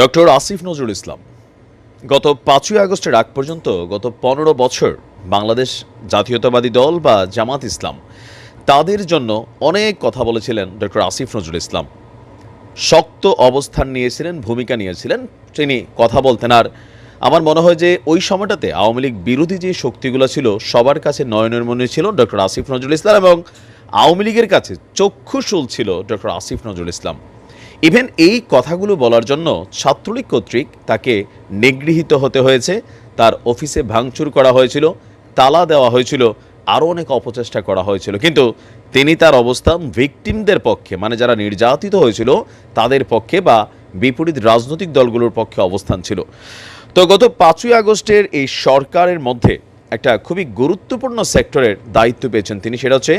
Doctor Asif Nazrul ইসলাম, গত পাঁচই আগস্টের আগ পর্যন্ত গত পনেরো বছর বাংলাদেশ জাতীয়তাবাদী দল বা জামাত ইসলাম, তাদের জন্য অনেক কথা বলেছিলেন ডক্টর আসিফ নজরুল ইসলাম। শক্ত অবস্থান নিয়েছিলেন, ভূমিকা নিয়েছিলেন, তিনি কথা বলতেন। আর আমার মনে হয় যে ওই সময়টাতে আওয়ামী লীগ বিরোধী যে শক্তিগুলো ছিল, সবার কাছে নয়নের মনে ছিল ডক্টর আসিফ নজরুল ইসলাম এবং আওয়ামী লীগের কাছে চক্ষুশুল ছিল ডক্টর আসিফ নজরুল ইসলাম। ইভেন এই কথাগুলো বলার জন্য ছাত্রলীগ কর্তৃক তাকে নিগৃহীত হতে হয়েছে। তার অফিসে ভাঙচুর করা হয়েছিল, তালা দেওয়া হয়েছিল, আরও অনেক অপচেষ্টা করা হয়েছিল। কিন্তু তিনি তার অবস্থান ভিকটিমদের পক্ষে মানে যারা নির্যাতিত হয়েছিল, তাদের পক্ষে বা বিপরীত রাজনৈতিক দলগুলোর পক্ষে অবস্থান ছিল। তো গত পাঁচই আগস্টের এই সরকারের মধ্যে একটা খুবই গুরুত্বপূর্ণ সেক্টরের দায়িত্ব পেয়েছেন তিনি, সেটা হচ্ছে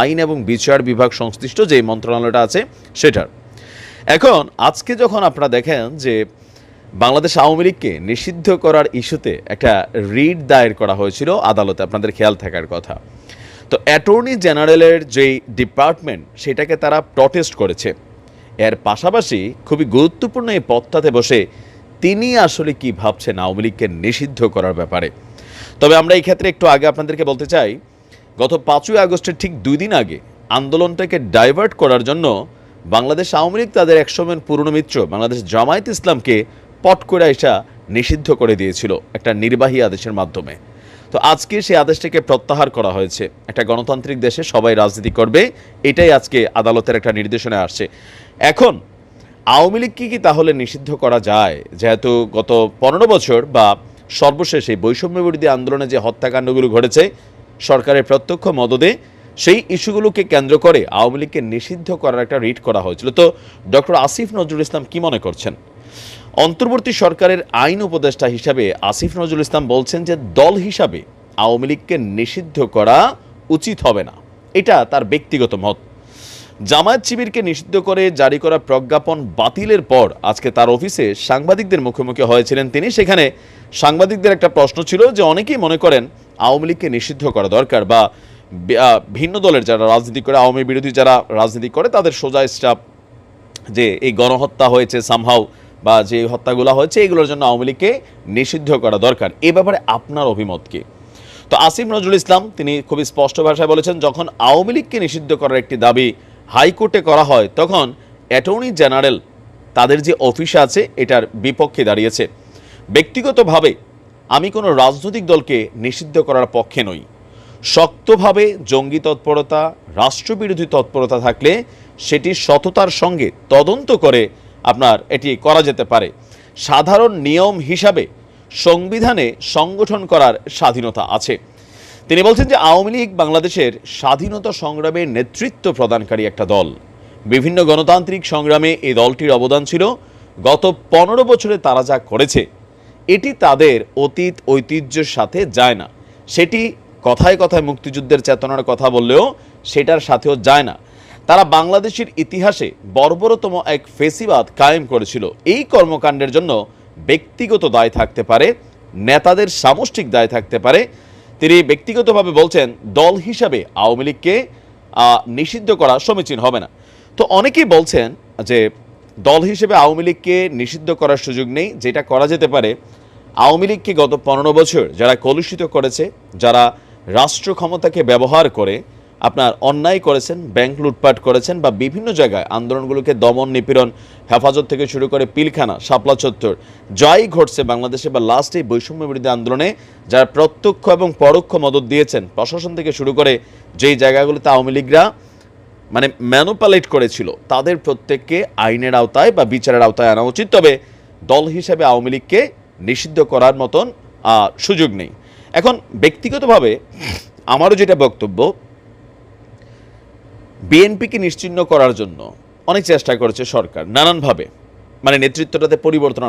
আইন এবং বিচার বিভাগ সংশ্লিষ্ট যে মন্ত্রণালয়টা আছে, সেটার। এখন, আজকে যখন আপনারা দেখেন যে বাংলাদেশ আওয়ামী লীগকে নিষিদ্ধ করার ইস্যুতে একটা রিট দায়ের করা হয়েছিল আদালতে, আপনাদের খেয়াল থাকার কথা। তো অ্যাটর্নি জেনারেলের যেই ডিপার্টমেন্ট, সেটাকে তারা প্রটেস্ট করেছে। এর পাশাপাশি খুবই গুরুত্বপূর্ণ এই পদটাতে বসে তিনি আসলে কি ভাবছেন আওয়ামী লীগকে নিষিদ্ধ করার ব্যাপারে। তবে আমরা এই ক্ষেত্রে একটু আগে আপনাদেরকে বলতে চাই, গত পাঁচই আগস্টের ঠিক দুই দিন আগে আন্দোলনটাকে ডাইভার্ট করার জন্য বাংলাদেশ আওয়ামী লীগ তাদের একসময়ের পুরনো মিত্র। বাংলাদেশ জামায়াত ইসলামকে পট করে এসা নিষিদ্ধ করে দিয়েছিল একটা নির্বাহী আদেশের মাধ্যমে। তো আজকে সেই আদেশটাকে প্রত্যাহার করা হয়েছে। একটা গণতান্ত্রিক দেশে সবাই রাজনীতি করবে, এটাই আজকে আদালতের একটা নির্দেশনা আসছে। এখন, আওয়ামী লীগকে কি তাহলে নিষিদ্ধ করা যায়? যেহেতু গত পনেরো বছর বা সর্বশেষ এই বৈষম্য বিরোধী আন্দোলনে যে হত্যাকাণ্ডগুলো ঘটেছে, সরকারের প্রত্যক্ষ মদদে সেই ইস্যুগুলোকে কেন্দ্র করে আওয়ামী লীগকে নিষিদ্ধ করার একটা রিট করা হয়েছিল। তো ডক্টর আসিফ নজরুল ইসলাম কি মনে করছেন? অন্তর্বর্তী সরকারের আইন উপদেষ্টা হিসাবে আসিফ নজরুল ইসলাম বলছেন যে দল হিসাবে আওয়ামী লীগকে নিষিদ্ধ করা উচিত হবে না। এটা তার ব্যক্তিগত মত। জামায়াত শিবিরকে নিষিদ্ধ করে জারি করা প্রজ্ঞাপন বাতিলের পর আজকে তার অফিসে সাংবাদিকদের মুখোমুখি হয়েছিলেন তিনি। সেখানে সাংবাদিকদের একটা প্রশ্ন ছিল যে অনেকেই মনে করেন আওয়ামী লীগকে নিষিদ্ধ করা দরকার বা ভিন্ন দলের যারা রাজনীতি করে, আওয়ামী বিরোধী যারা রাজনীতি করে, তাদের সোজা স্টাফ যে এই গণহত্যা হয়েছে সামহাও বা যে হত্যাগুলো হয়েছে, এগুলোর জন্য আওয়ামী লীগকে নিষিদ্ধ করা দরকার। এ ব্যাপারে আপনার অভিমত কি? তো আসিম নজরুল ইসলাম, তিনি খুবই স্পষ্ট ভাষায় বলেছেন, যখন আওয়ামী লীগকে নিষিদ্ধ করার একটি দাবি হাইকোর্টে করা হয়, তখন অ্যাটর্নি জেনারেল তাদের যে অফিস আছে, এটার বিপক্ষে দাঁড়িয়েছে। ব্যক্তিগতভাবে আমি কোনো রাজনৈতিক দলকে নিষিদ্ধ করার পক্ষে নই। শক্তভাবে জঙ্গি তৎপরতা, রাষ্ট্রবিরোধী তৎপরতা থাকলে সেটি সততার সঙ্গে তদন্ত করে আপনার এটি করা যেতে পারে। সাধারণ নিয়ম হিসাবে সংবিধানে সংগঠন করার স্বাধীনতা আছে। তিনি বলছেন যে আওয়ামী লীগ বাংলাদেশের স্বাধীনতা সংগ্রামের নেতৃত্ব প্রদানকারী একটা দল। বিভিন্ন গণতান্ত্রিক সংগ্রামে এই দলটির অবদান ছিল। গত পনেরো বছরে তারা যা করেছে, এটি তাদের অতীত ঐতিহ্যের সাথে যায় না। সেটি কথায় কথায় মুক্তিযুদ্ধের চেতনার কথা বললেও সেটার সাথেও যায় না। তারা বাংলাদেশের ইতিহাসে বর্বরতম এক ফেসিবাদ কায়েম করেছিল। এই কর্মকাণ্ডের জন্য ব্যক্তিগত দায় থাকতে পারে, নেতাদের সামষ্টিক দায় থাকতে পারে। তিনি ব্যক্তিগতভাবে বলছেন, দল হিসাবে আওয়ামী লীগকে নিষিদ্ধ করা সমীচীন হবে না। তো অনেকেই বলছেন যে, দল হিসেবে আওয়ামী লীগকে নিষিদ্ধ করার সুযোগ নেই, যেটা করা যেতে পারে। আওয়ামী লীগকে গত পনেরো বছর যারা কলুষিত করেছে, যারা রাষ্ট্র ক্ষমতাকে ব্যবহার করে আপনার অন্যায় করেছেন, ব্যাংক লুটপাট করেছেন বা বিভিন্ন জায়গায় আন্দোলনগুলোকে দমন নিপীড়ন, হেফাজত থেকে শুরু করে পিলখানা, শাপলা চত্বর, যাই ঘটছে বাংলাদেশে বা লাস্ট এই বৈষম্য বিরোধী আন্দোলনে, যারা প্রত্যক্ষ এবং পরোক্ষ মদত দিয়েছেন, প্রশাসন থেকে শুরু করে যেই জায়গাগুলোতে আওয়ামী লীগরা মানে ম্যানুপালেট করেছিল, তাদের প্রত্যেককে আইনের আওতায় বা বিচারের আওতায় আনা উচিত। তবে দল হিসেবে আওয়ামী লীগকে নিষিদ্ধ করার মতন সুযোগ নেই। এখন ব্যক্তিগতভাবে আমারও যেটা বক্তব্য, বিএনপিকে নিশ্চিহ্ন করার জন্য অনেক চেষ্টা করেছে সরকার, নানানভাবে। মানে নেতৃত্বটাতে পরিবর্তন